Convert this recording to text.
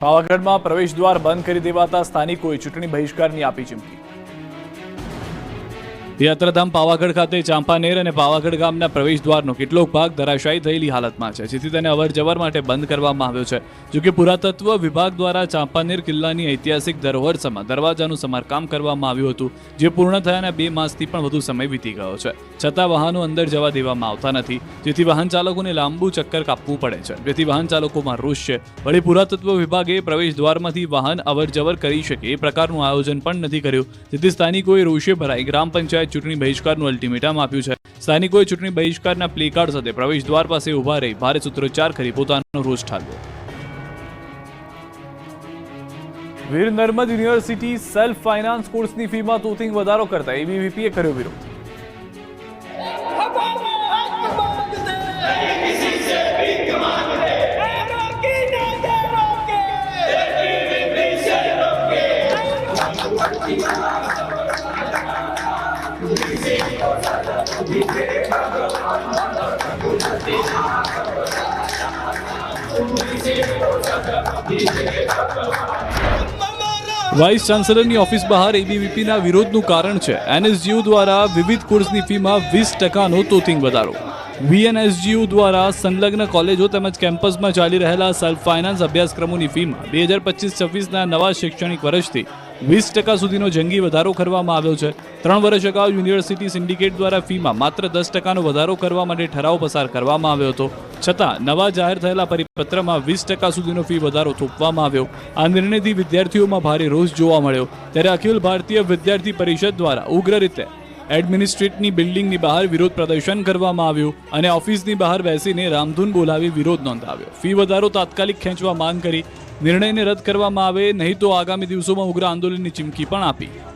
પાવાગઢમાં પ્રવેશ દ્વાર બંધ કરી દેવાતા સ્થાનિકોએ ચૂંટણી બહિષ્કારની આપી ચીમકી. યાત્રાધામ પાવાગઢ ખાતે ચાંપાનેર અને પાવાગઢ ગામના પ્રવેશ દ્વારનો કેટલોક ભાગ ધરાશાયી થયેલી હાલતમાં છે. જેથી તેને અવરજવર માટે બંધ કરવામાં આવ્યો છે. જોકે પુરાતત્વ વિભાગ દ્વારા ચાંપાનેર કિલ્લાની ઐતિહાસિક ધરોહર સમા દરવાજાનું સમારકામ કરવામાં આવ્યું હતું, જે પૂર્ણ થયાના બે માસથી પણ વધુ સમય વીતી ગયો છે. છતાં વાહનો અંદર જવા દેવામાં આવતા નથી, જેથી વાહન ચાલકોને લાંબુ ચક્કર કાપવું પડે છે. જેથી વાહન ચાલકોમાં રોષ છે. વળી પુરાતત્વ વિભાગે પ્રવેશ દ્વારમાંથી વાહન અવરજવર કરી શકે એ પ્રકારનું આયોજન પણ નથી કર્યું. જેથી સ્થાનિકોએ રોષે ભરાઈ ગ્રામ પંચાયત ચૂંટણી બહિષ્કારનું અલ્ટિમેટમ આપ્યું છે. સ્થાનિકોએ ચૂંટણી બહિષ્કારના પ્લેકાર્ડ સાથે પ્રવેશ દ્વાર પાસે ઊભા રહી ભારે સૂત્રોચ્ચાર કરી પોતાનો રોષ ઠાલવ્યો. Veer Narmad university self finance કોર્સની ફીમાં તોતિંગ વધારો કરતા એબીવીપીએ કર્યો વિરોધ. Thank you. વાઇસ ચાન્સેલરની ઓફિસ બહાર એબીવીપીના વિરોધનું કારણ છે. એનએસજીયુ દ્વારા વિવિધ કોર્સની ફીમાં વીસ ટકાનો તોતિંગ વધારો. વીએનએસજીયુ દ્વારા સંલગ્ન કોલેજો તેમજ કેમ્પસમાં ચાલી રહેલા સેલ્ફ ફાઇનાન્સ અભ્યાસક્રમોની ફીમાં બે હજાર પચીસ છવ્વીસના નવા શૈક્ષણિક વર્ષથી વીસ ટકા સુધીનો જંગી વધારો કરવામાં આવ્યો છે. ત્રણ વર્ષ અગાઉ યુનિવર્સિટી સિન્ડિકેટ દ્વારા ફીમાં માત્ર દસ ટકાનો વધારો કરવા માટે ઠરાવ પસાર કરવામાં આવ્યો હતો. છતાં, નવા જાહેર થયેલા પરિપત્રમાં વીસ ટકા સુધીનો ફી વધારો થોપવામાં આવ્યો. આ નિર્ણયથી વિદ્યાર્થીઓમાં ભારે રોષ જોવા મળ્યો. ત્યારે અખિલ ભારતીય વિદ્યાર્થી પરિષદ દ્વારા ઉગ્ર રીતે એડમિનિસ્ટ્રેટની બિલ્ડિંગની બહાર વિરોધ પ્રદર્શન કરવામાં આવ્યું અને ઓફિસની બહાર બેસીને રામધૂન બોલાવી વિરોધ નોંધાવ્યો. ફી વધારો તાત્કાલિક ખેંચવા માંગ કરી નિર્ણયને રદ કરવામાં આવે નહીં તો આગામી દિવસોમાં ઉગ્ર આંદોલનની ચીમકી પણ આપી.